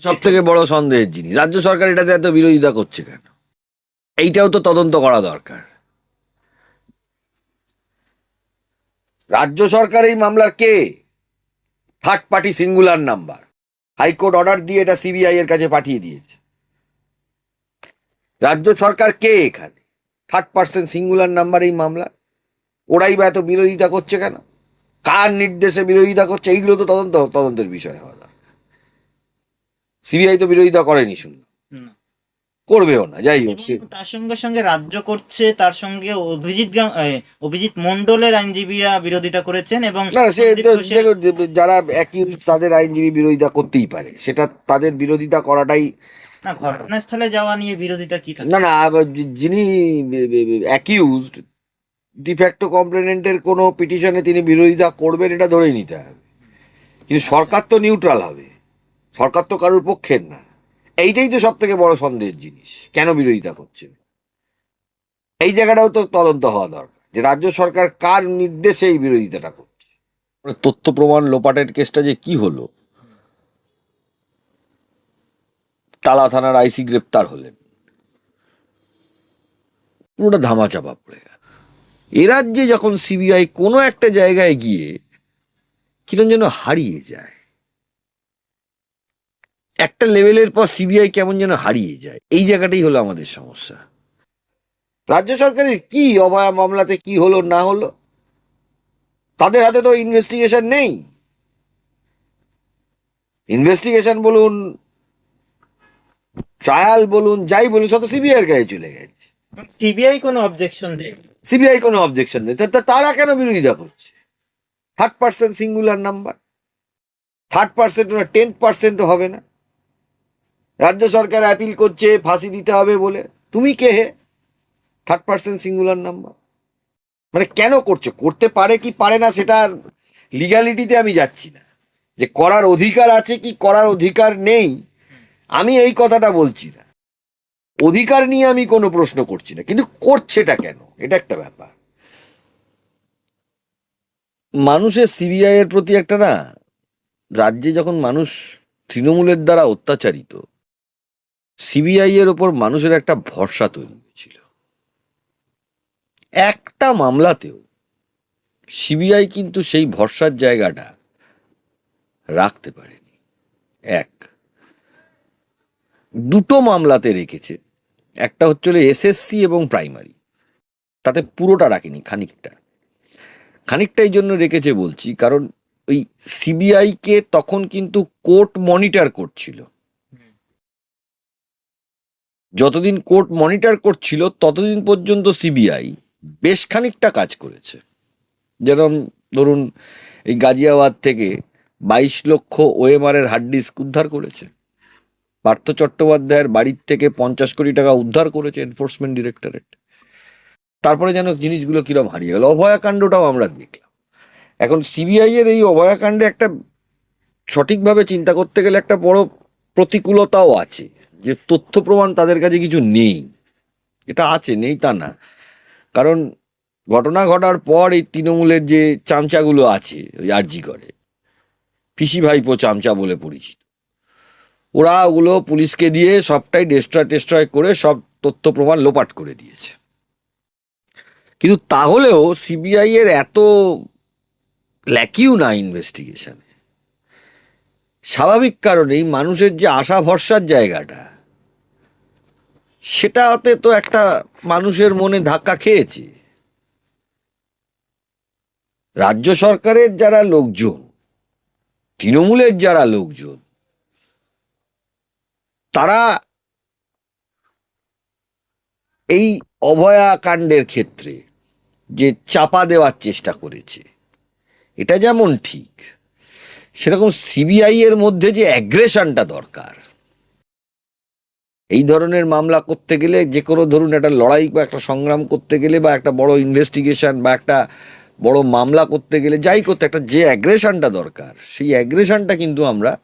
সব থেকে বড় সন্দেহের জিনিস। রাজ্য সরকার এটাতে এত বিরোধিতা করছে কেন? এইটাও তো তদন্ত করা দরকার। রাজ্য সরকার এই মামলার কে? Third party singular number high court order দিয়ে এটা সিবিআই এর কাছে পাঠিয়ে দিয়েছে। রাজ্য সরকার কে এখানে? থার্ড পার্সন সিঙ্গুলার নাম্বার এই মামলা ওরাই বা এত বিরোধিতা করছে কেন? কার নির্দেশে বিরোধিতা করছে? এইগুলো তো তদন্ত তদন্তের বিষয় হওয়া দরকার। সিবিআই তো বিরোধিতা করেনি শুনলাম। হুম। করবেও না যাই হোক তার সঙ্গে সঙ্গে রাজ্য করছে তার সঙ্গে অভিজিৎ অভিজিৎ মন্ডলের আইনজীবীরা বিরোধিতা করেছেন এবং না সে যারা একই তাদের আইনজীবী বিরোধিতা করতেই পারে সেটা তাদের বিরোধিতা করাটাই না ঘটনাস্থলে যাওয়া নিয়ে বিরোধিতা কি না না যিনি অ্যাকিউজড ডিফ্যাক্টো কমপ্লেনেন্টের কোনো পিটিশনে তিনি বিরোধিতা করবেন এটা ধরেই নিতে হবে। কিন্তু সরকার তো নিউট্রাল হবে। সরকার তো কারোর পক্ষের না। এইটাই তো সব থেকে বড় সন্দেহের জিনিস। কেন বিরোধিতা করছে? এই জায়গাটাও তো তদন্ত হওয়া দরকার যে রাজ্য সরকার কার নির্দেশে এই বিরোধিতাটা করছে। তথ্য প্রমাণ লোপাটের কেসটা যে কি হলো? তালা থানার আইসি গ্রেপ্তার হলেন। পুরোটা ধামাচাপা পড়ে গেল। এ রাজ্যে যখন সিবিআই কোনো একটা জায়গায় গিয়ে কিরম যেন হারিয়ে যায়। একটা লেভেলের পর সিবিআই কেমন যেন হারিয়ে যায়। এই জায়গাটাই হলো আমাদের সমস্যা। রাজ্য সরকারের কি অভয়া মামলাতে কি হলো না হলো? তাদের হাতে তো ইনভেস্টিগেশন নেই। ইনভেস্টিগেশন বলুন ট্রায়াল বলুন যাই বলুন সব তো সিবিআই কাছে চলে গেছে। সিবিআই কোনো অবজেকশন দেয় সিবিআই কোনো অবজেকশন নেই। তারা কেন বিরোধিতা করছে? Third percent singular number third percent না টেন পার্সেন্টও হবে না। রাজ্য সরকার অ্যাপিল করছে, ফাঁসি দিতে হবে বলে। তুমি কে হে? থার্ড পার্সেন্ট সিঙ্গুলার নাম্বার মানে কেন করছে? করতে পারে কি পারে না সেটা লিগালিটিতে আমি যাচ্ছি না। যে করার অধিকার আছে কি করার অধিকার নেই, আমি এই কথাটা বলছি না। অধিকার নিয়ে আমি কোনো প্রশ্ন করছি না। কিন্তু করছেটা কেন? এটা একটা ব্যাপার। মানুষের সিবিআই এর প্রতি একটা না, রাজ্যে যখন মানুষ তৃণমূলের দ্বারা অত্যাচারিত সিবিআই এর ওপর মানুষের একটা ভরসা তৈরি হয়েছিল। একটা মামলাতেও সিবিআই কিন্তু সেই ভরসার জায়গাটা রাখতে পারেনি। এক, দুটো মামলাতে রেখেছে। একটা হচ্ছিল এসএসসি এবং প্রাইমারি। তাতে পুরোটা রাখেনি খানিকটা। খানিকটা এই জন্য রেখেছে বলছি, কারণ ওই সিবিআইকে তখন কিন্তু কোর্ট মনিটর করছিল। যতদিন কোর্ট মনিটর করছিল, ততদিন পর্যন্ত সিবিআই বেশ খানিকটা কাজ করেছে। যেরকম ধরুন, এই গাজিয়াবাদ থেকে বাইশ লক্ষ ওএমআর এর হার্ড ডিস্ক উদ্ধার করেছে। পার্থ চট্টোপাধ্যায়ের বাড়ির থেকে পঞ্চাশ কোটি টাকা উদ্ধার করেছে এনফোর্সমেন্ট ডিরেক্টরেট তারপরে যেন জিনিসগুলো কিরম হারিয়ে গেল। অভয়াকাণ্ডটাও আমরা দেখলাম। এখন সিবিআই এর এই অভয়াকাণ্ডে একটা সঠিকভাবে চিন্তা করতে গেলে একটা বড় প্রতিকূলতাও আছে। যে তথ্য প্রমাণ তাদের কাছে কিছু নেই। এটা আছে, নেই তা না। কারণ ঘটনা ঘটার পর এই তৃণমূলের যে চামচাগুলো আছে, ওই আরজি করে। পিসি ভাইপো চামচা বলে পরিচিত। ওরা ওগুলো পুলিশকে দিয়ে সবটাই ডেস্ট্রয় টেস্ট্রয় করে সব তথ্য প্রমাণ লোপাট করে দিয়েছে। কিন্তু তাহলেও সিবিআই এর এত ল্যাকিউ না ইনভেস্টিগেশনে স্বাভাবিক কারণেই মানুষের যে আশা ভরসার জায়গাটা, সেটাতে তো একটা মানুষের মনে ধাক্কা খেয়েছে। রাজ্য সরকারের যারা লোকজন, তৃণমূলের যারা লোকজন, তারা এই অভয়াকাণ্ডের ক্ষেত্রে যে চাপা দেওয়ার চেষ্টা করেছে, এটা যেমন ঠিক সেরকম সিবিআই এর মধ্যে যে অ্যাগ্রেশনটা দরকার। এই ধরনের মামলা করতে গেলে যে কোনো ধরুন একটা লড়াই বা একটা সংগ্রাম করতে গেলে বা একটা বড় ইনভেস্টিগেশন বা একটা বড় মামলা করতে গেলে যাই করতে, একটা যে অ্যাগ্রেশনটা দরকার, সেই অ্যাগ্রেশনটা কিন্তু আমরা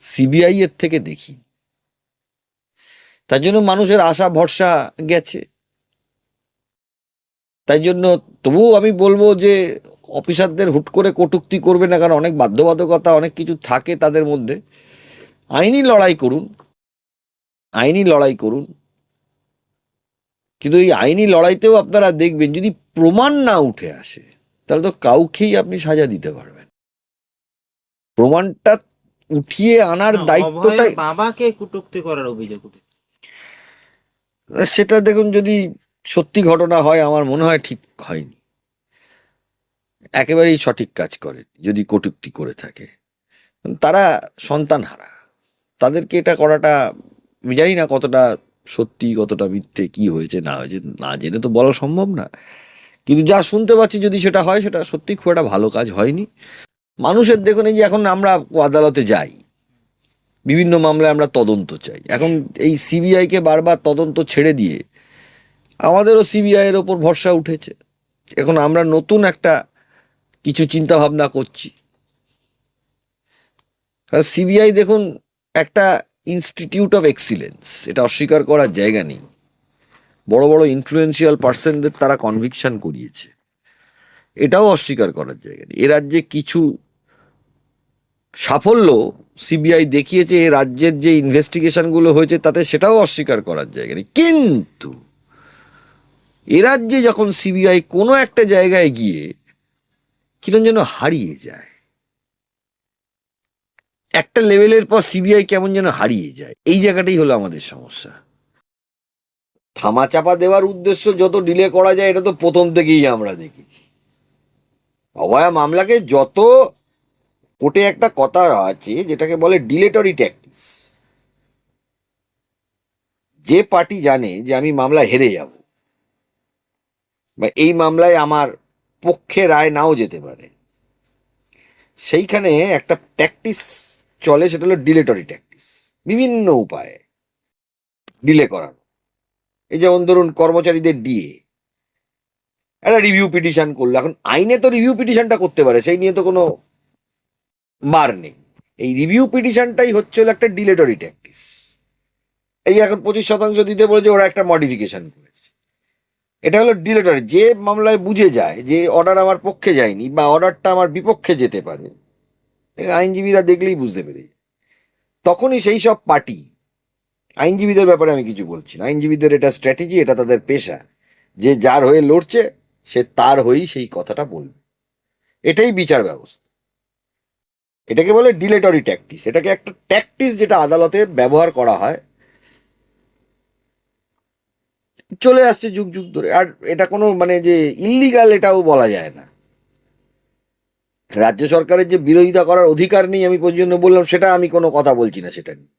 সিবিআই এর থেকে দেখি। তার জন্য মানুষের আশা ভরসা গেছে। তাই জন্য তবুও আমি বলব যে অফিসারদের হুট করে কটূক্তি করবে না কারণ অনেক বাধ্যবাধকতা অনেক কিছু থাকে তাদের মধ্যে। আইনি লড়াই করুন আইনি লড়াই করুন। কিন্তু এই আইনি লড়াইতেও আপনারা দেখবেন যদি প্রমাণ না উঠে আসে তাহলে তো কাউকেই আপনি সাজা দিতে পারবেন প্রমাণটা উঠিয়ে আনার দায়িত্বটাই বাবাকে কুটুক্তি করার অভিযোগ উঠেছে। সেটা দেখুন যদি সত্যি ঘটনা হয়, আমার মনে হয় ঠিক হয়নি। একেবারেই সঠিক কাজ করে, যদি কটূক্তি করে থাকে। তারা সন্তান হারা তাদেরকে এটা করাটা, আমি জানি না কতটা সত্যি, কতটা মিথ্যে, কি হয়েছে, না হয়েছে, না জেনে তো বলা সম্ভব না। কিন্তু যা শুনতে পাচ্ছি, যদি সেটা হয়, সেটা সত্যি খুব একটা ভালো কাজ হয়নি। মানুষের, দেখুন এই যে এখন আমরা আদালতে যাই, বিভিন্ন মামলায় আমরা তদন্ত চাই। এখন এই সিবিআইকে বারবার তদন্ত ছেড়ে দিয়ে আমাদেরও সিবিআই এর ওপর ভরসা উঠেছে। এখন আমরা নতুন একটা কিছু চিন্তা ভাবনা করছি। কারণ সিবিআই দেখুন, একটা ইনস্টিটিউট অফ এক্সিলেন্স এটা অস্বীকার করার জায়গা নেই। বড় বড় ইনফ্লুয়েন্সিয়াল পার্সনদের তারা কনভিকশন করিয়েছে। এটাও অস্বীকার করার জায়গা নেই। এ রাজ্যে কিছু সাফল্য সিবিআই দেখিয়েছে, এ রাজ্যের যে ইনভেস্টিগেশনগুলো হয়েছে, তাতে সেটাও অস্বীকার করার জায়গা নেই। কিন্তু এ রাজ্যে যখন সিবিআই কোনো একটা জায়গায় গিয়ে কিরম যেন হারিয়ে যায়, একটা লেভেলের পর সিবিআই কেমন যেন হারিয়ে যায়। এই জায়গাটাই হলো আমাদের সমস্যা। থামা চাপা দেওয়ার উদ্দেশ্য যত ডিলে করা যায়, এটা তো প্রথম থেকেই আমরা দেখেছি। অভয়া মামলাকে যত কোর্টে একটা কথা আছে, যেটাকে বলে ডিলেটরি ট্যাকটিস যে পার্টি জানে যে আমি মামলা হেরে যাব বা এই মামলায় আমার পক্ষে রায় নাও যেতে পারে। সেইখানে একটা প্র্যাকটিস চলে, সেটা হলো ডিলেটরি ট্যাকটিস বিভিন্ন উপায়ে ডিলে করানো। এই যেমন ধরুন কর্মচারীদের ডিএ একটা রিভিউ পিটিশন করল। এখন আইনে তো রিভিউ পিটিশনটা করতে পারে, সেই নিয়ে তো কোনো মার নেই। এই রিভিউ পিটিশনটাই হচ্ছে হলো একটা ডিলেটরি ট্যাকটিস এই এখন পঁচিশ শতাংশ দিতে বলেছে, ওরা একটা মডিফিকেশন করেছে। এটা হলো ডিলেটরি যে মামলায় বুঝে যায় যে অর্ডার আমার পক্ষে যায়নি বা অর্ডারটা আমার বিপক্ষে যেতে পারে আইনজীবীরা দেখলেই বুঝতে পেরে তখনই সেই সব পার্টি, আইনজীবীদের ব্যাপারে আমি কিছু বলছি না। আইনজীবীদের এটা স্ট্র্যাটেজি এটা তাদের পেশা। যে যার হয়ে লড়ছে, সে তার হয়েই সেই কথাটা বলবে। এটাই বিচার ব্যবস্থা। এটাকে বলে ডিলেটরি ট্যাকটিস এটাকে একটা ট্যাকটিস যেটা আদালতে ব্যবহার করা হয়। চলে আসছে যুগ যুগ ধরে। আর এটা কোনো মানে যে ইল্লিগাল এটাও বলা যায় না। রাজ্য সরকারের যে বিরোধিতা করার অধিকার নেই আমি পর্যন্ত বললাম সেটা আমি কোনো কথা বলছি না সেটা নিয়ে।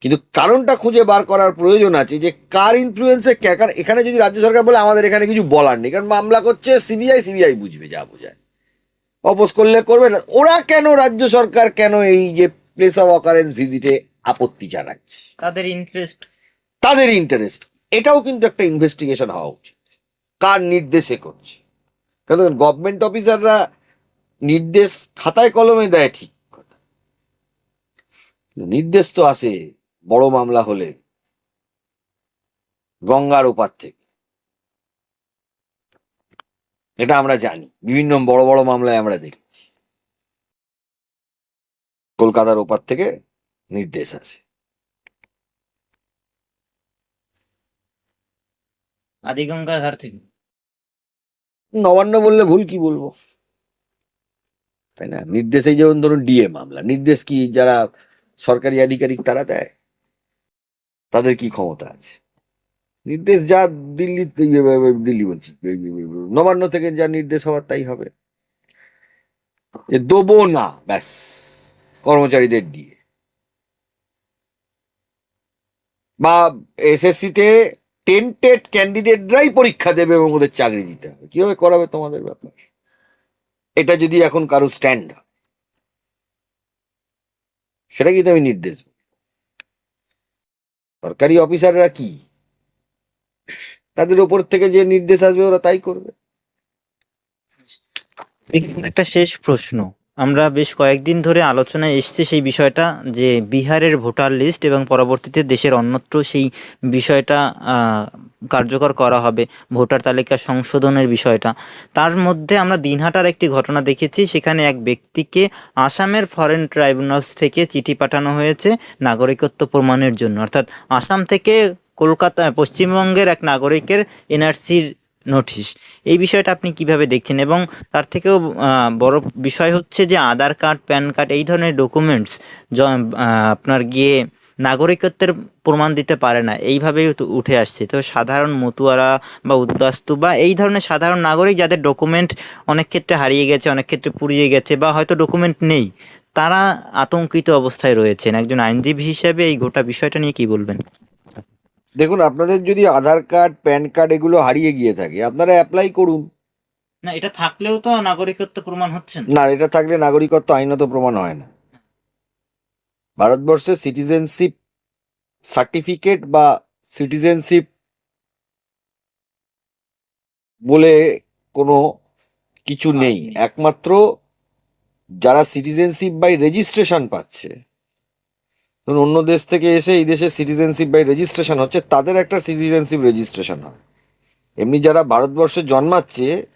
কিন্তু কারণটা খুঁজে বার করার প্রয়োজন আছে যে কার ইনফ্লুয়েন্সে কারণ এখানে যদি রাজ্য সরকার বলে আমাদের এখানে কিছু বলার নেই। কারণ মামলা করছে সিবিআই সিবিআই বুঝবে যা বোঝায়। অপোজ করলে করবে না। ওরা কেন রাজ্য সরকার কেন এই যে প্লেস অফ অকারেন্স ভিজিটে আপত্তি জানাচ্ছে? তাদের ইন্টারেস্ট তাদের ইন্টারেস্ট এটাও কিন্তু একটা ইনভেস্টিগেশন হওয়া উচিত। কার নির্দেশে করছে? কারণ গভর্নমেন্ট অফিসাররা নির্দেশ খাতায় কলমে দেয় ঠিক কথা। নির্দেশ তো আসে বড় মামলা হলে গঙ্গার ওপার থেকে। এটা আমরা জানি। বিভিন্ন বড় বড় মামলায় আমরা দেখেছি। কলকাতার ওপার থেকে নির্দেশ আসে। আদিগঙ্গার ধার থেকে। নবান্ন বললে ভুল কি বলব? তাই না? নির্দেশেই যেমন ধরুন ডিএ মামলা। নির্দেশ কি যারা সরকারি আধিকারিক তারা দেয়? তাদের কি ক্ষমতা আছে? নির্দেশ যা দিল্লি দিল্লি বলছি, নবান্ন থেকে যা নির্দেশ হওয়ার তাই হবে। যে দেবো না, ব্যাস। কর্মচারীদের দিয়ে। বা এসএসসিতে টেন্টেড ক্যান্ডিডেটরাই পরীক্ষা দেবে এবং ওদের চাকরি দিতে হবে। কীভাবে করাবে তোমাদের ব্যাপার? এটা যদি এখন কারও স্ট্যান্ড হয়, সেটা কিন্তু আমি নির্দেশ। সরকারি অফিসাররা কি? তাদের ওপর থেকে যে নির্দেশ আসবে ওরা তাই করবে। একটা শেষ প্রশ্ন। আমরা বেশ কয়েকদিন ধরে আলোচনায় এসছে সেই বিষয়টা যে বিহারের ভোটার লিস্ট এবং পরবর্তীতে দেশের অন্যত্র সেই বিষয়টা কার্যকর করা হবে, ভোটার তালিকা সংশোধনের বিষয়টা। তার মধ্যে আমরা দিনহাটার একটি ঘটনা দেখেছি, সেখানে এক ব্যক্তিকে আসামের ফরেন ট্রাইব্যুনালস থেকে চিঠি পাঠানো হয়েছে নাগরিকত্ব প্রমাণের জন্য। অর্থাৎ আসাম থেকে কলকাতা, পশ্চিমবঙ্গের এক নাগরিকের এনআরসির নোটিশ। এই বিষয়টা আপনি কীভাবে দেখছেন? এবং তার থেকেও বড় বিষয় হচ্ছে যে আধার কার্ড, প্যান কার্ড এই ধরনের ডকুমেন্টস আপনার গিয়ে নাগরিকত্বের প্রমাণ দিতে পারে না। এইভাবেই উঠে আসছে। তো সাধারণ মতুয়ারা বা উদ্বাস্তু বা এই ধরনের সাধারণ নাগরিক যাদের ডকুমেন্ট অনেক ক্ষেত্রে হারিয়ে গেছে, অনেক ক্ষেত্রে পুড়িয়ে গেছে বা হয়তো ডকুমেন্ট নেই, তারা আতঙ্কিত অবস্থায় রয়েছেন। একজন আইনজীবী হিসেবে এই গোটা বিষয়টা নিয়ে কি বলবেন? দেখুন আপনাদের যদি আধার কার্ড প্যান কার্ড এগুলো হারিয়ে গিয়ে থাকে আপনারা অ্যাপ্লাই করুন। না এটা থাকলেও তো নাগরিকত্ব প্রমাণ হচ্ছে না। না এটা থাকলে নাগরিকত্ব আইনত প্রমাণ হয় না। ভারতবর্ষের সিটিজেনশিপ সার্টিফিকেট বা সিটিজেনশিপ বলে কোনো কিছু নেই। একমাত্র যারা সিটিজেনশিপ বাই রেজিস্ট্রেশন পাচ্ছে ধরুন, অন্য দেশ থেকে এসে এই দেশে সিটিজেনশিপ বাই রেজিস্ট্রেশন হচ্ছে, তাদের একটা সিটিজেনশিপ রেজিস্ট্রেশন হয়। এমনি যারা ভারতবর্ষে জন্মাচ্ছে,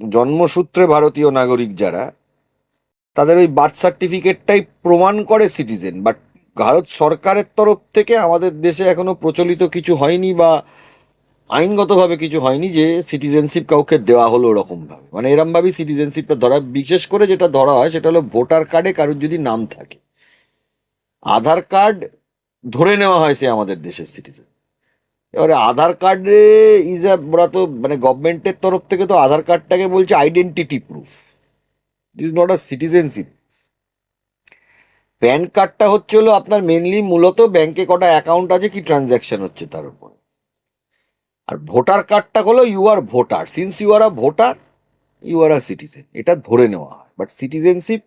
জন্মসূত্রে ভারতীয় নাগরিক যারা, তাদের ওই বার্থ সার্টিফিকেটটাই প্রমাণ করে সিটিজেন বাট ভারত সরকারের তরফ থেকে আমাদের দেশে এখনও প্রচলিত কিছু হয়নি বা আইনগতভাবে কিছু হয়নি যে সিটিজেনশিপ কাউকে দেওয়া হলো ওরকমভাবে। মানে এরমভাবেই সিটিজেনশিপটা ধরা, বিশেষ করে যেটা ধরা হয় সেটা হলো ভোটার কার্ডে কারোর যদি নাম থাকে। আধার কার্ড ধরে নেওয়া হয় সে আমাদের দেশের সিটিজেন এবারে আধার কার্ডে ইজ আ ওরা তো মানে গভর্নমেন্টের তরফ থেকে তো আধার কার্ডটাকে বলছে identity proof is not a citizenship PAN কার্ডটা হচ্ছে হলো আপনার মেনলি মূলত ব্যাংকে কটা অ্যাকাউন্ট আছে কি ট্রানজ্যাকশন হচ্ছে তার উপর। আর ভোটার কার্ডটা হলো you are voter since you are a voter you are a citizen এটা ধরে নেওয়া হয়। বাট সিটিজেনশিপ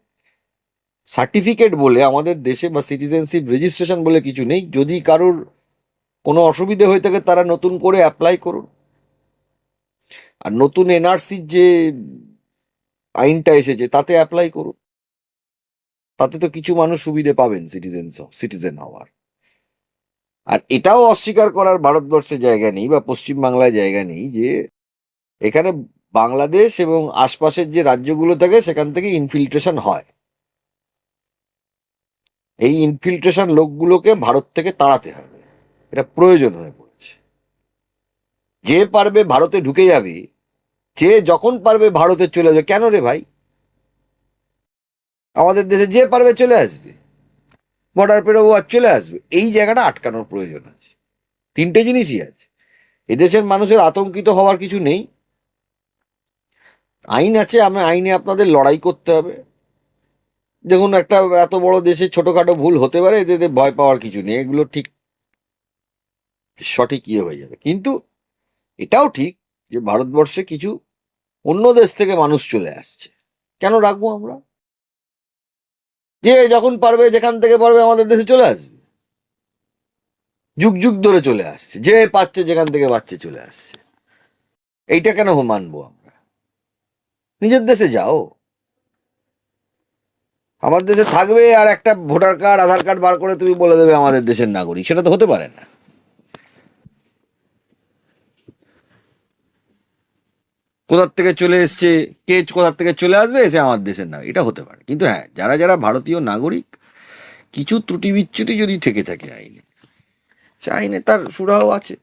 সার্টিফিকেট বলে আমাদের দেশে বা সিটিজেনশিপ রেজিস্ট্রেশন বলে কিছু নেই। যদি কারোর কোনো অসুবিধে হয়ে থাকে, তারা নতুন করে অ্যাপ্লাই করুন। আর নতুন এনআরসির যে আইনটা এসেছে, তাতে অ্যাপ্লাই করুন। তাতে তো কিছু মানুষ সুবিধে পাবেন সিটিজেন সিটিজেন হওয়ার। আর এটাও অস্বীকার করার ভারতবর্ষে জায়গা নেই বা পশ্চিমবাংলায় জায়গা নেই যে এখানে বাংলাদেশ এবং আশপাশের যে রাজ্যগুলো থাকে, সেখান থেকে ইনফিল্ট্রেশন হয়। এই ইনফিল্ট্রেশন লোকগুলোকে ভারত থেকে তাড়াতে হবে। এটা প্রয়োজন হয়ে পড়েছে। যে পারবে ভারতে ঢুকে যাবে যে যখন পারবে ভারতে চলে যাবে, কেন রে ভাই? আমাদের দেশে যে পারবে চলে আসবে। বর্ডার পেরোবো আর চলে আসবে। এই জায়গাটা আটকানোর প্রয়োজন আছে। তিনটে জিনিসই আছে। এদেশের মানুষের আতঙ্কিত হওয়ার কিছু নেই। আইন আছে, আমরা আইনে আপনাদের লড়াই করতে হবে। দেখুন, একটা এত বড় দেশে ছোটখাটো ভুল হতে পারে, এতে ভয় পাওয়ার কিছু নেই। এগুলো ঠিক সঠিক ইয়ে হয়ে যাবে। কিন্তু এটাও ঠিক যে ভারতবর্ষে কিছু অন্য দেশ থেকে মানুষ চলে আসছে। কেন রাখব আমরা? যে যখন পারবে, যেখান থেকে পারবে, আমাদের দেশে চলে আসবে। যুগ যুগ ধরে চলে আসছে। যে পাচ্ছে, যেখান থেকে পাচ্ছে, চলে আসছে। এইটা কেন মানবো আমরা? নিজের দেশে যাও। আমার দেশে থাকবে আর একটা ভোটার কার্ড, আধার কার্ড বার করে তুমি বলে দেবে আমাদের দেশের নাগরিক। সেটা তো হতে পারে না। কোথার থেকে চলে এসছে, কে কোথার থেকে চলে আসবে এসে আমার দেশের নাগরিক। এটা হতে পারে। কিন্তু হ্যাঁ যারা যারা ভারতীয় নাগরিক, কিছু ত্রুটি বিচ্যুতি যদি থেকে থাকে আইনে, সে আইনে তার সুরাহ আছে।